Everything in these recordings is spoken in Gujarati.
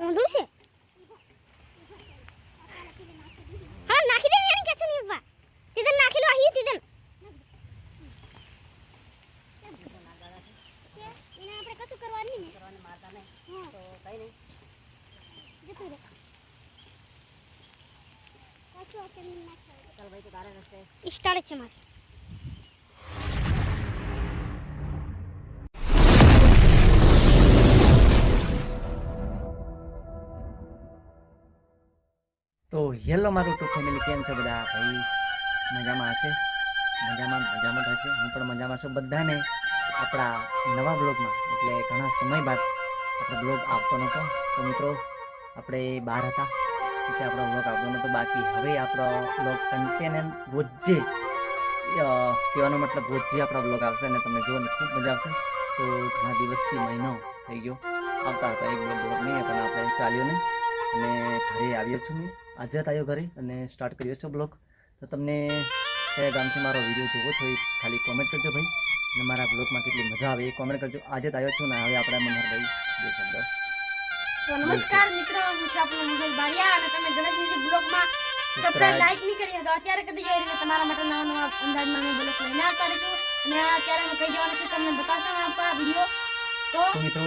ઊંધું છે? હા નાખી દે એને કશું નહીં ઊભા તીધન નાખી લો અહીં તીધન એને આપણે કશું કરવાનું નહીં. કરવાને મારતા નહીં તો કઈ નહીં. જતું રહે. કશું અસર નહીં નાખવાનું ચાલ ભાઈ તો તારે રસ્તે. સ્ટાર્ટ છે મારે. તો હેલો મારું ટુ ફેમિલી કેમ છો બધા? ભાઈ, મજામાં હશે? મજામાં મજામાં હશે. હું પણ મજામાં છું. બધાને આપણા નવા બ્લોગમાં એટલે ઘણા સમય બાદ આપણો બ્લોગ આવતો નહોતો. તો મિત્રો, આપણે બહાર હતા. એટલે આપણો બ્લોગ આવતો નહોતો. બાકી હવે આપણો બ્લોગ કન્ટેન રોજે કહેવાનો મતલબ રોજે આપણો બ્લોગ આવશે અને તમને જોવાની ખૂબ મજા આવશે. તો ઘણા દિવસથી મહિનો થઈ ગયો. આવતા હતા એક બ્લોગ નહીં, પણ આપણે ચાલ્યો નહીં. અને ઘરે આવ્યો છું મેં. આજે જ આવ્યો ઘરે અને સ્ટાર્ટ કર્યો છે બ્લોગ તો તમને કયા ગામથી મારો વીડિયો જોવો છો એ ખાલી કોમેન્ટ કરજો ભાઈ. અને મારા બ્લોગમાં કેટલી મજા આવે એ કોમેન્ટ કરજો. આજે જ આવ્યો છું ને હવે આપણા મનહરભાઈ બે શબ્દ. તો નમસ્કાર મિત્રો હું છું આપણો મોબાઈલ બારિયા અને તમે ગણેશજી બ્લોગમાં સબસ્ક્રાઇબ લાઈક નહીં કરી તો અત્યારે કરી દેજો. એટલે તમારા માટે નવા નવા અંદાજમાં મેં બ્લોગ લઈને આવતા રહીશું. અને અત્યારે હું કહી જવાનું છે તમને બતાવશો આપણા વીડિયો તો તો મિત્રો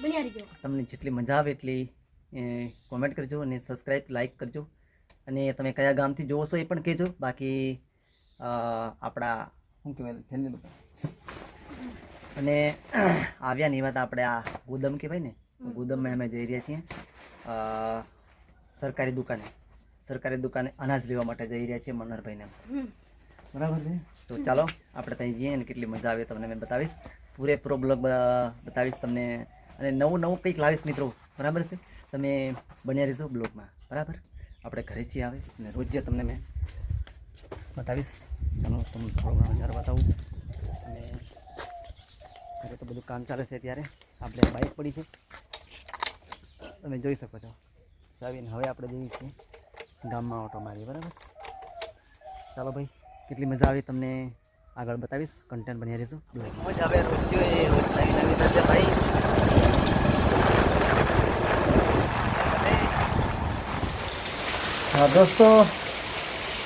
બન્યા રહીજો. તમને જેટલી મજા આવે એટલી કોમેન્ટ કરજો અને સબસ્ક્રાઈબ લાઇક કરજો. અને તમે કયા ગામથી જોવો છો એ પણ કહેજો. બાકી આપણા શું કહેવાય અને આવ્યા ની વાત આપણે આ ગોદમ કહેવાય ને ગોદમમાં અમે જઈ રહ્યા છીએ. સરકારી દુકાને સરકારી દુકાને અનાજ લેવા માટે જઈ રહ્યા છીએ મનહરભાઈને બરાબર છે? તો ચાલો આપણે ત્યાં જઈએ અને કેટલી મજા આવે તમને મેં બતાવીશ. પૂરેપૂરો બ્લોગ બતાવીશ તમને. અને નવું નવું કંઈક લાવીશ મિત્રો. બરાબર છે? તમે બન્યા રહેશો બ્લોગમાં. બરાબર? આપણે ઘરે છીએ આવે અને રોજ જે તમને મેં બતાવીશ. ચાલો, તમને થોડો ઘણો નજારો બતાવું. અને ઘરે તો બધું કામ ચાલે છે ત્યારે આપણે બાઇક પડી છે. તમે જોઈ શકો છો. ચાવીને હવે આપણે જઈએ છીએ ગામમાં ઓટો મારીએ, બરાબર? ચાલો ભાઈ, કેટલી મજા આવી તમને આગળ બતાવીશ. કન્ટેન્ટ બની રહીશું મજા આવે, રોજ જોઈએ, રોજ નવી નવી થશે ભાઈ. દોસ્તો,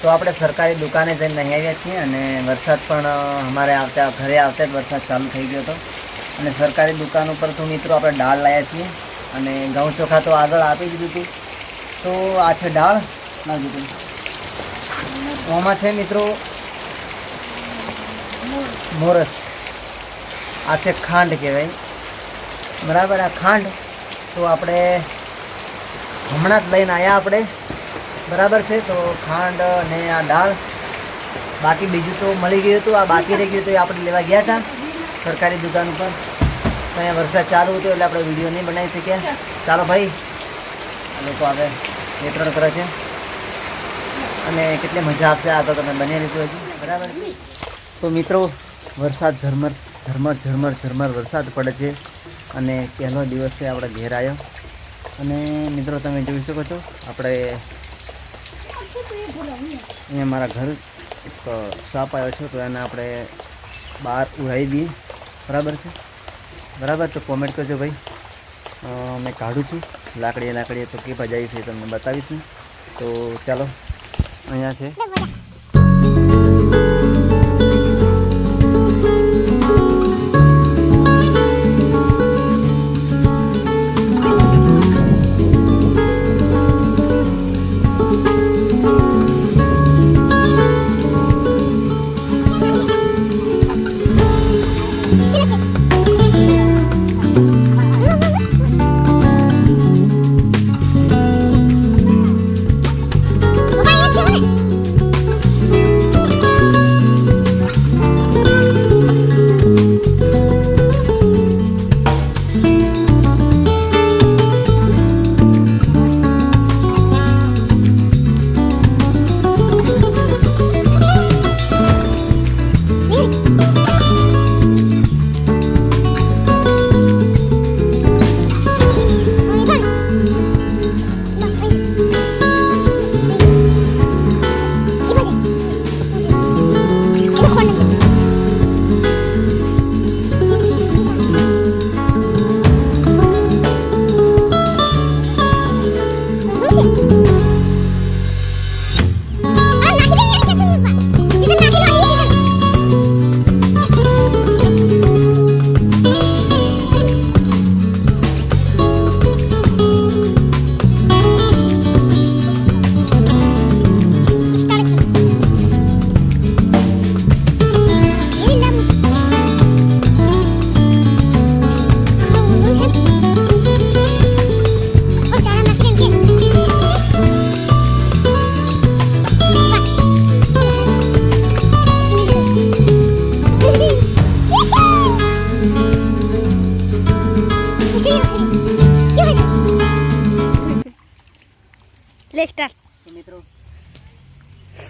તો આપણે સરકારી દુકાને જઈને નહીં આવ્યા છીએ અને વરસાદ પણ અમારે આવતા, ઘરે આવતા જ વરસાદ ચાલુ થઈ ગયો હતો. અને સરકારી દુકાન ઉપર તો મિત્રો આપણે દાળ લાવ્યા છીએ અને ઘઉં ચોખા તો આગળ આપી દીધું હતું. તો આ છે દાળ. ના દીધું આમાં છે મિત્રો મોરસ આ છે ખાંડ કહેવાય. બરાબર, આ ખાંડ. તો આપણે હમણાં જ લઈને આવ્યા આપણે. બરાબર છે, તો ખાંડ અને આ દાળ. બાકી બીજું તો મળી ગયું હતું, આ બાકી રહી ગયું હતું, એ આપણે લેવા ગયા હતા સરકારી દુકાન ઉપર. તો અહીંયા વરસાદ ચાલુ હતો એટલે આપણે વીડિયો નહીં બનાવી શક્યા ચાલો ભાઈ લોકો આવે વિતરણ કરે છે. અને કેટલી મજા આવશે, આ તો તમે બની રહીશું હજી. બરાબર? તો મિત્રો, વરસાદ ઝરમર ઝરમર ઝરમર ઝરમર વરસાદ પડે છે. અને પહેલો દિવસ છે આપણે ઘેર આવ્યો. અને મિત્રો, તમે જોઈ શકો છો, આપણે અહીંયા મારા ઘર એક સાપ આવ્યો છે, તો એને આપણે બહાર ઉડાવી દઈએ. બરાબર છે? બરાબર, તો કોમેન્ટ કરજો ભાઈ. મેં કાઢું છું. લાકડીએ લાકડીએ તો કે ભજાવી છે તમને બતાવીશ તો ચાલો, અહીંયા છે.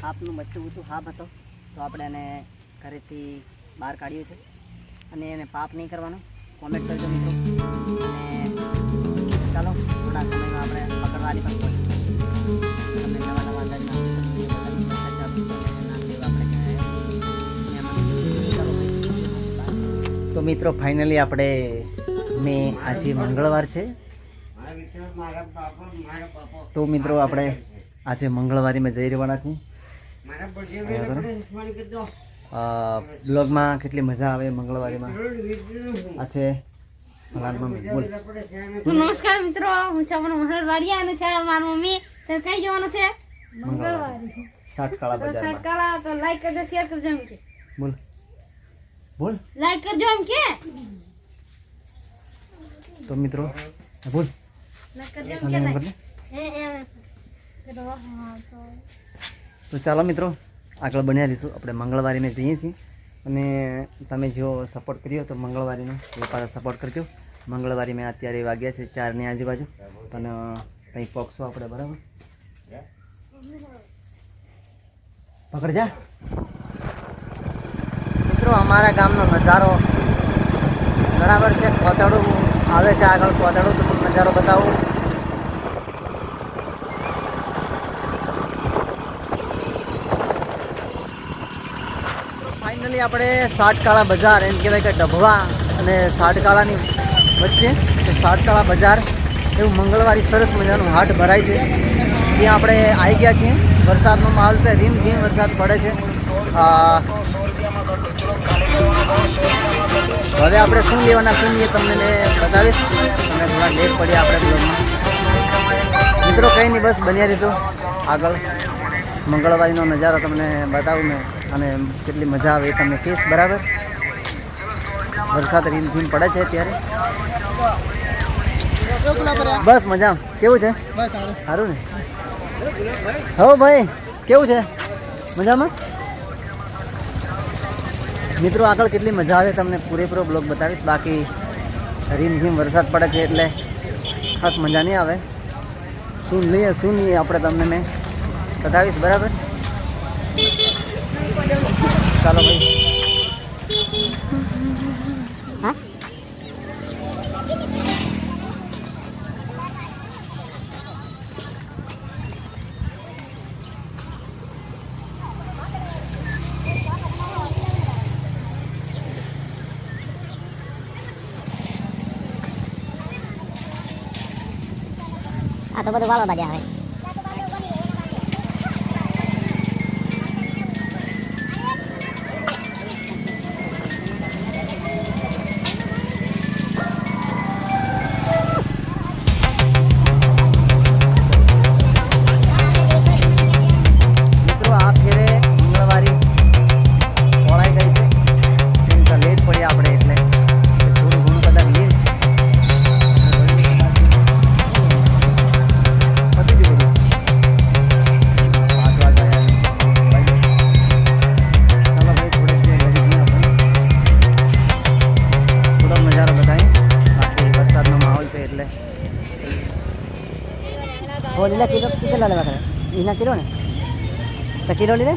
આપનું બચ્ચું ઊંચું હાપ હતો. તો આપણે એને ઘરેથી બહાર કાઢ્યું છે. અને એને પાપ નહીં કરવાનો. કોમેન્ટ કરજો મિત્રો. અને ચાલો થોડા સમયમાં આપણે પકડવાની પણ કરીશું. તમને નવા નવા અંદાજના. તો મિત્રો ફાઇનલી આપણે મેં આજે મંગળવાર છે. તો મિત્રો આપણે આજે મંગળવારીમાં જઈ રહેવાના છીએ. બ્લોગમાં કેટલી મજા આવે મંગળવારીમાં? આ છે નમસ્કાર મિત્રો હું છું આપણો મહર વારિયા અને છે મારી મમ્મી. તો કઈ જવાનું છે? મંગળવારી. સાટકાળા તો સાટકાળા તો લાઈક કરજો શેર કરજો એમ કે. બોલ. બોલ. લાઈક કરજો એમ કે. તો મિત્રો બોલ. લાઈક કરજો એમ કે અને હે એ તો હા તો તો ચાલો મિત્રો, આગળ બન્યા રહીશું. આપણે મંગળવારીને જઈએ છીએ. અને તમે જો સપોર્ટ કર્યો તો મંગળવારીનો એ પાછા સપોર્ટ કરજો. મંગળવારી મેં અત્યારે વાગ્યા છે ચારની આજુબાજુ. અને કંઈ પોકશો આપણે, બરાબર? પકડ જા. મિત્રો, અમારા ગામનો નજારો બરાબર છે. કોતડું આવે છે આગળ કોતડું તો નજારો બતાવું. ફાઇનલી આપણે સાટકાળા બજાર એમ કહેવાય કે ડભવા અને સાટકાળાની વચ્ચે સાટકાળા બજાર એવું મંગળવારી સરસ મજાનું હાટ ભરાય છે. ત્યાં આપણે આવી ગયા છીએ. વરસાદનો માહોલ છે. રીમ ઝીમ વરસાદ પડે છે. હવે આપણે શું લેવાના શું લઈએ તમને મેં બતાવીશ. તમે થોડા લેટ પડી આપણે બ્લોગમાં મિત્રો કંઈ નહીં, બસ બન્યા રહીશું આગળ મંગળવારીનો નજારો તમને બતાવું મેં અને કેટલી મજા આવે એ તમને કહીશ બરાબર? વરસાદ રીમઝીમ પડે છે અત્યારે. બસ મજા કેવું છે? સારું. ને? હો ભાઈ કેવું છે? મજામાં? મિત્રો આગળ કેટલી મજા આવે તમને પૂરેપૂરો બ્લોગ બતાવીશ. બાકી રીમઝીમ વરસાદ પડે છે એટલે ખાસ મજા નહીં આવે. શું લઈએ શું નહીં આપણે તમને મેં બતાવીશ બરાબર? ચાલો ભાઈ હા આ તો બધું વાળો બાજા આવે ઓ લીલા કિલો કેટલા લેવા કરે. એના કિલો ને? તો કિલો લીધે?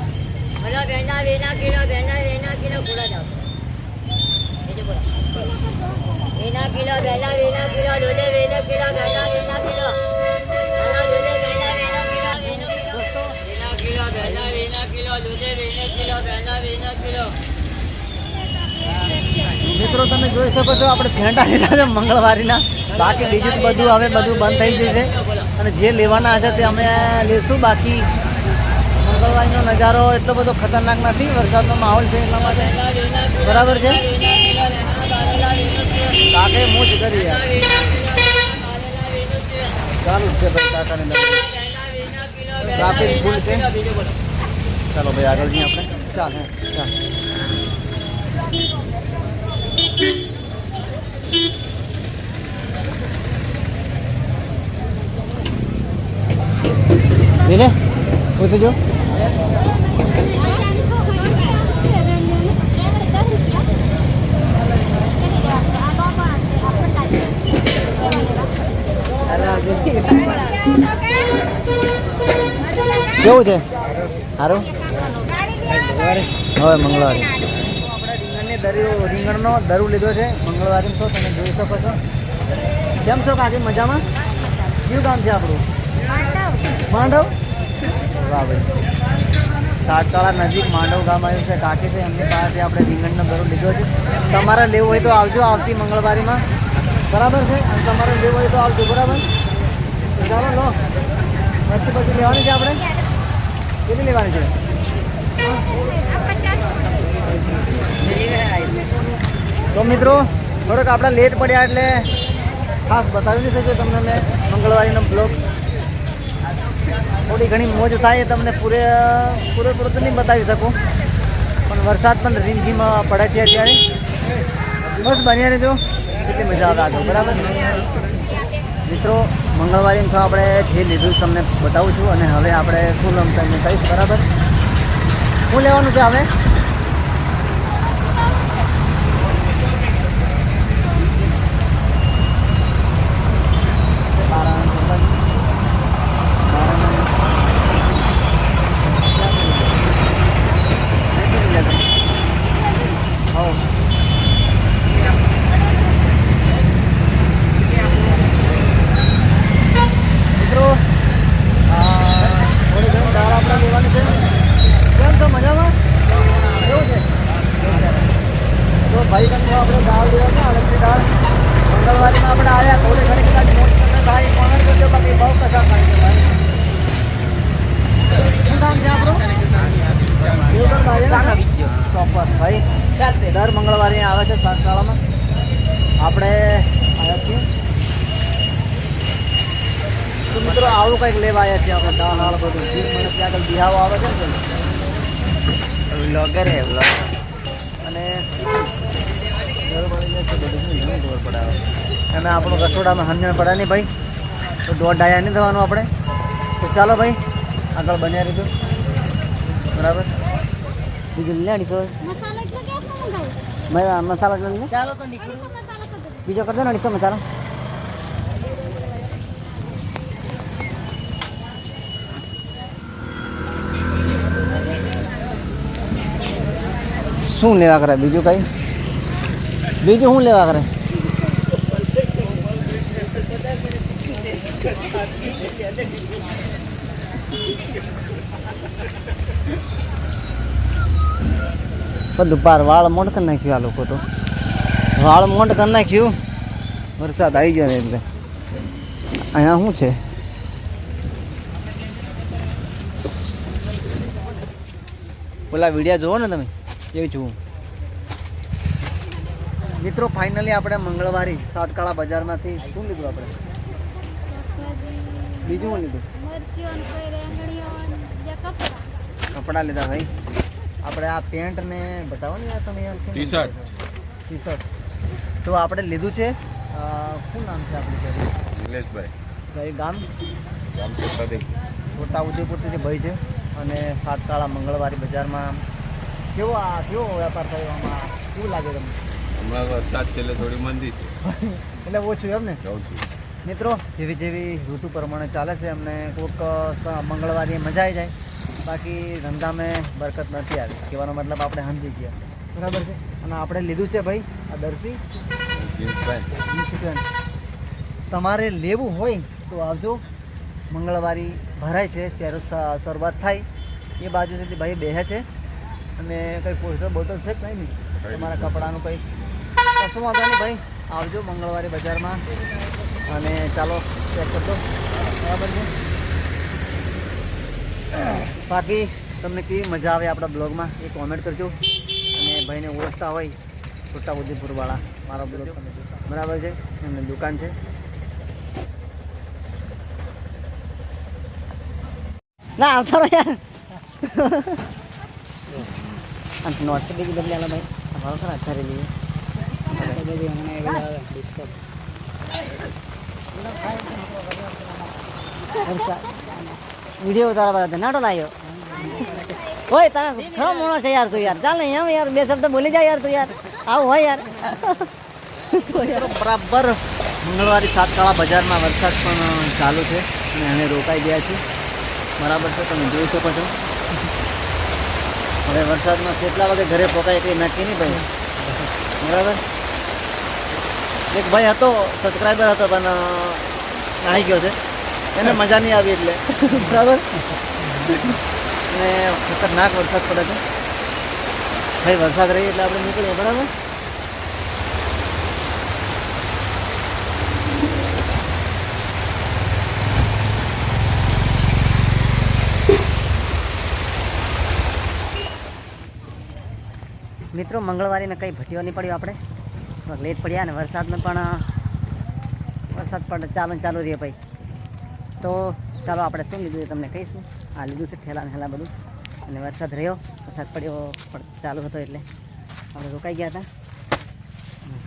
મિત્રો તમે જોઈ શકો છો આપણે ફેંડા લીધા છે મંગળવારીના. બાકી બીજું બધું હવે બધું બંધ થઈ ગયું છે. અને જે લેવાના હશે તે અમે લેશું. બાકી મંગળવારનો નજારો એટલો બધો ખતરનાક નથી. વરસાદનો માહોલ છે એટલા માટે. બરાબર છે? કાકે મોજ કરી ચાલુ છે ભાઈ કાકાની ટ્રાફિક ફૂલ છે. ચાલો ભાઈ આગળ જઈએ આપણે. ચાલ, હે, ચાલ. Dile, પૂછજો. કેવું છે? સારું? હવે મંગળવારે. આપણે રીંગણની દરિયો રીંગણનો દરું લીધો છે મંગળવારે તો તમે જોઈ શકો છો કેમ છો કાકી? મજામાં? કયું ગામ છે આપણું? માંડવ. વાહ ભાઈ સાતકાળા નજીક માંડવ ગામ આવ્યું છે, કાકી છે, એમની પાસે આપણે રીંગણનો દરો લીધો છે. તમારે લેવું હોય તો આવજો આવતી મંગળવારીમાં. બરાબર છે? અને તમારે લેવું હોય તો આવજો, બરાબર? ચાલો, લો. પછી પછી લેવાની છે આપણે? કેટલી લેવાની છે? તો મિત્રો, થોડોક આપણે લેટ પડ્યા એટલે ખાસ બતાવી નહીં શક્યો તમને મેં મંગળવારીનો બ્લોગ થોડી ઘણી મોજ થાય તમને પૂરે, પૂરેપૂરો તો નહીં બતાવી શકું. પણ વરસાદ પણ રીમઝીમ પડે છે અત્યારે. બસ બન્યા રહેજો. કેટલી મજા આવે આગળ, બરાબર? મિત્રો, મંગળવારે તો આપણે જે લીધું તમને બતાવું છું અને હવે આપણે શું લમ તમને કહીશ, બરાબર? શું લેવાનું છે હવે મિત્રો આ થોડી ઘણી દાળ આપણે લેવાની છે કેમ છો મજામાં કેવું છે તો ભાઈ કંઈ આપણે દાળ લેવા છે અલગથી દાળ મંગળવારીમાં આપણે આવ્યા થોડી ઘણી કદાચ મોટી તમને થાય કોમેન્ટ કરજો બાકી બહુ કશા થાય છે ભાઈ શું કામ છે આપણું દેવગઢ બારિયા? ચોક્કસ ભાઈ દર મંગળવારે અહીંયા આવે છે સાતશાળામાં આપણે આવ્યા છીએ તો મિત્રો આવું કંઈક લેવા આવ્યા છીએ આપણે દાળ હાળ બધું. જે મને ત્યાં આગળ બિહાવો આવે છે ને વ્લોગર હે વ્લોગર અને ખબર પડે હવે. અને આપણું રસોડામાં હંજણ પડે નહીં ભાઈ. તો દોઢ ડાયા નહીં થવાનું આપણે. તો ચાલો ભાઈ આગળ બન્યા રહીશું બરાબર? બીજું લઈ અઢીસો મસાલો એટલો મસાલા એટલે ચાલો તો નીકળો મસાલો કરી દો બીજો કરજો ને અઢીસો મસાલો શું લેવા કરે? બીજું કઈ? બીજું શું લેવા કરે? બધું પાર વાળ મોડ કરી નાખ્યું આ લોકો તો. વાળ મોડ કરી નાખ્યું. વરસાદ આવી ગયો ને એટલે. અહીંયા શું છે? પેલા વિડીયા જોવો ને તમે. એ છું. મિત્રો ફાઇનલી આપણે મંગળવારે સાતકાળા બજારમાંથી શું લીધું આપણે? બીજું શું લીધું? કપડાં. લીધા ભાઈ. આપણે આ પેન્ટ ને બતાવો ને યાર તમે ટી શર્ટ. ટી શર્ટ તો આપણે લીધું છે શું નામ છે આપણું નિલેશભાઈ. ભાઈ ગામ? ગામ છોટાદેવ. છોટા ઉદેપુરથી જે ભાઈ છે અને સાતકાળા મંગળવારી બજારમાં. કેવો આ કેવો વેપાર થયો આમાં? કેવું લાગે તમને? હમણાં વરસાદ છે એટલે થોડી મંદી છે. એટલે ઓછું એમ ને? મિત્રો જેવી જેવી ઋતુ પ્રમાણે ચાલે છે અમને કોઈક મંગળવારી મંગળવારે મજા આવી જાય. બાકી ધંધામાં બરકત નથી આવી. કહેવાનો મતલબ આપણે સમજી ગયા. બરાબર છે? અને આપણે લીધું છે ભાઈ આ દર્શી તમારે લેવું હોય તો આવજો. મંગળવારી ભરાય છે, ત્યારે શરૂઆત થાય. એ બાજુ સુધી ભાઈ બેહે છે. અને કંઈ પોસ્ટર બોટલ છે કંઈ નહીં? તમારા કપડાનું કંઈ? કશું વાંધો નહીં ભાઈ. આવજો મંગળવારે બજારમાં. અને ચાલો ચેક કરજો બરાબર છે? બાકી તમને કેવી મજા આવે આપણા બ્લોગમાં? એ કોમેન્ટ કરજો. ભાઈને ઓળખતા હોય છોટા ઉદેપુરવાળા મારો બ્લોગ બરાબર છે? એમની દુકાન છે. ના, આવતા રહો યાર. નોટ બીજી ભાઈ. ખરા અત્યારે વીડિયો ઉતારવા નાટો લાવ્યો ઓય તારા ઘણો મોણો છે યાર તું યાર. ચાલ ને એમ યાર બે શબ્દ બોલી જાય યાર તું યાર. આવું હોય યાર. બરાબર મંગળવારે સાતકાળા બજારમાં વરસાદ પણ ચાલુ છે અને એને રોકાઈ ગયા છે બરાબર છે તમે જોઈ શકો છો. હવે વરસાદમાં કેટલા વાગે ઘરે પોકાય કંઈ નક્કી નહીં ભાઈ. બરાબર? એક ભાઈ હતો સબસ્ક્રાઈબર હતો પણ નાહી ગયો છે. એને મજા નહીં આવી એટલે. બરાબર? અને ખતરનાક વરસાદ પડે છે. ભાઈ, વરસાદ રહી એટલે આપણે નીકળીએ, બરાબર? મિત્રો, મંગળવારીને કંઈ ભટીઓ નહીં પડ્યો આપણે. થોડાક લેટ પડ્યા ને વરસાદને પણ વરસાદ પણ ચાલુ ચાલુ રહે ભાઈ. તો ચાલો આપણે શું લીધું તમને કહીશું. આ લીધું છે ઠેલા હેલા બધું. અને વરસાદ રહ્યો, વરસાદ પડ્યો ચાલુ હતો એટલે આપણે રોકાઈ ગયા હતા.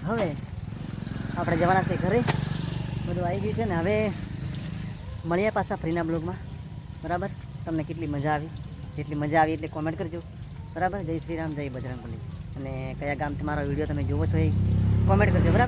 હવે આપણે જવાના છે ઘરે. બધું આવી ગયું છે ને હવે મળીએ પાછા ફ્રીના બ્લોગમાં. બરાબર? તમને કેટલી મજા આવી? જેટલી મજા આવી એટલે કોમેન્ટ કરજો. બરાબર? જય શ્રીરામ જય બજરંગબલી. અને કયા ગામથી મારો વીડિયો તમે જુઓ છો એ કોમેન્ટ કરજો. બરાબર?